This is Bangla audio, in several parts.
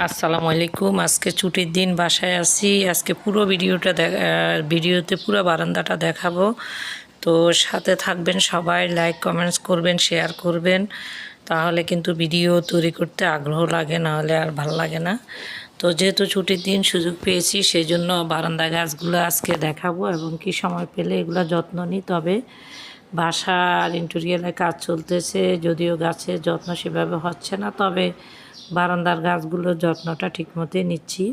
আসসালামু আলাইকুম। আজকে ছুটির দিন, বাসায় আছি। আজকে পুরো ভিডিওটা ভিডিওতে পুরো বারান্দাটা দেখাবো। তো সাথে থাকবেন সবাই লাইক কমেন্টস করবেন শেয়ার করবেন। তাহলে কিন্তু ভিডিও তৈরি করতে আগ্রহ লাগে নাহলে আর ভালো লাগে না। তো যেহেতু ছুটির দিন সুযোগ পেয়েছি সেই জন্য বারান্দা গাছগুলো আজকে দেখাবো এবং কি সময় পেলে এগুলো যত্ন নিই। তবে বাসা আর ইন্টেরিয়ালে কাজ চলতেছে, যদিও গাছের যত্ন সেভাবে হচ্ছে না। তবে বারান্দার গাছগুলোর যত্নটা ঠিকমতোই নিচ্ছি।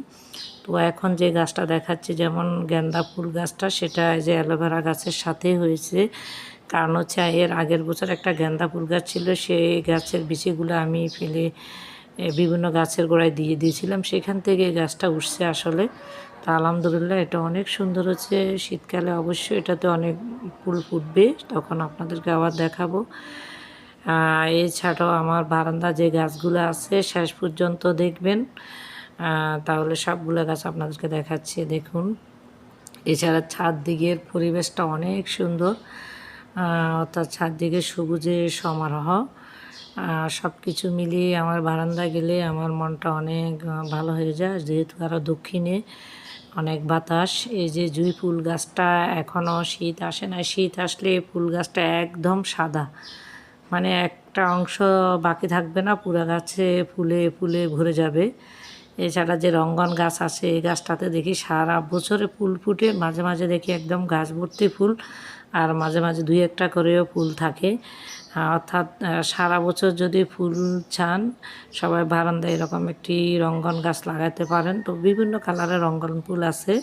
তো এখন যে গাছটা দেখাচ্ছি, যেমন গেন্দা ফুল গাছটা, সেটা যে অ্যালোভেরা গাছের সাথে হয়েছে। কারণ হচ্ছে এর আগের বছর একটা গেন্দা ফুল গাছ ছিল, সেই গাছের বিচিগুলো আমি ফেলে বিভিন্ন গাছের গোড়ায় দিয়ে দিয়েছিলাম। সেখান থেকে গাছটা উঠছে আসলে। তা আলহামদুলিল্লাহ এটা অনেক সুন্দর হচ্ছে। শীতকালে অবশ্যই এটাতে অনেক ফুল ফুটবে। তখন আপনাদেরকে আবার দেখাবো। এছাড়াও আমার বারান্দা যে গাছগুলো আছে, শেষ পর্যন্ত দেখবেন। তাহলে সবগুলো গাছ আপনাদেরকে দেখাচ্ছি, দেখুন। এছাড়া ছাদ দিকের পরিবেশটা অনেক সুন্দর। অর্থাৎ ছাদ দিকে সবুজে সমারোহ। সব কিছু মিলিয়ে আমার বারান্দা গেলে আমার মনটা অনেক ভালো হয়ে যায়। যেহেতু আরও দক্ষিণে অনেক বাতাস, এই যে জুঁই ফুল গাছটা এখনও শীত আসে না শীত আসলে ফুল গাছটা একদম সাদা। মানে একটা অংশ বাকি থাকবে না, পুরা গাছে ফুলে ফুলে ভরে যাবে। এছাড়া যে রঙ্গন গাছ আছে, এই গাছটাতে দেখি সারা বছরে ফুল ফুটে, মাঝে মাঝে দেখি একদম গাছ ভর্তি ফুল, আর মাঝে মাঝে দুই একটা করেও ফুল থাকে। অর্থাৎ সারা বছর যদি ফুল চান, সবাই বারান্দায় এরকম একটি রঙ্গন গাছ লাগাতে পারেন। তো বিভিন্ন কালারের রঙ্গন ফুল আছে।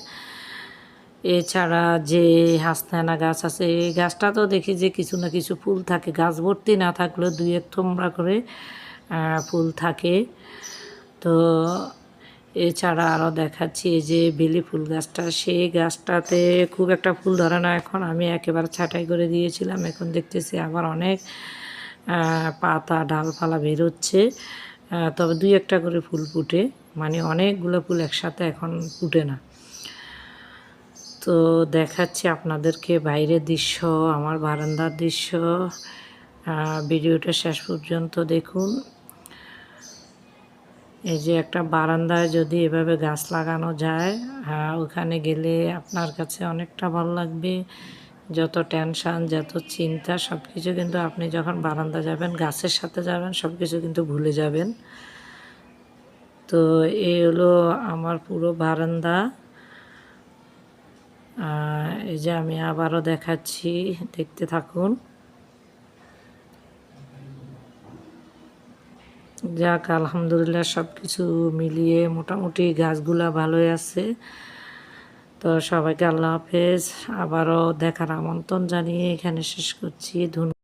এছাড়া যে হাসনায়না গাছ আছে, এই গাছটা তো দেখি যে কিছু না কিছু ফুল থাকে। গাছ ভর্তি না থাকলেও দুই এক থোমরা করে ফুল থাকে। তো এছাড়া আরও দেখাচ্ছি এই যে বেলি ফুল গাছটা। সেই গাছটাতে খুব একটা ফুল ধরে না। এখন আমি একেবারে ছাঁটাই করে দিয়েছিলাম। এখন দেখতেছি আবার অনেক পাতা, ডালপালা বেরোচ্ছে। তবে দুই একটা করে ফুল ফুটে। মানে অনেকগুলো ফুল একসাথে এখন ফুটে না। তো দেখাচ্ছি আপনাদেরকে বাইরের দৃশ্য, আমার বারান্দার দৃশ্য। ভিডিওটা শেষ পর্যন্ত দেখুন। এই যে একটা বারান্দায় যদি এভাবে গাছ লাগানো যায় হ্যাঁ ওখানে গেলে আপনার কাছে অনেকটা ভালো লাগবে। যত টেনশান, যত চিন্তা সব কিছু কিন্তু আপনি যখন বারান্দা যাবেন, গাছের সাথে যাবেন সব কিছু কিন্তু ভুলে যাবেন। তো এই হলো আমার পুরো বারান্দা। এই যে আমি আবারও দেখাচ্ছি, দেখতে থাকুন। যাক, আলহামদুলিল্লাহ সব কিছু মিলিয়ে মোটামুটি গাছগুলা ভালোই আছে। তো সবাইকে আল্লাহ হাফেজ। আবারও দেখার আমন্ত্রণ জানিয়ে এখানে শেষ করছি। ধন্যবাদ।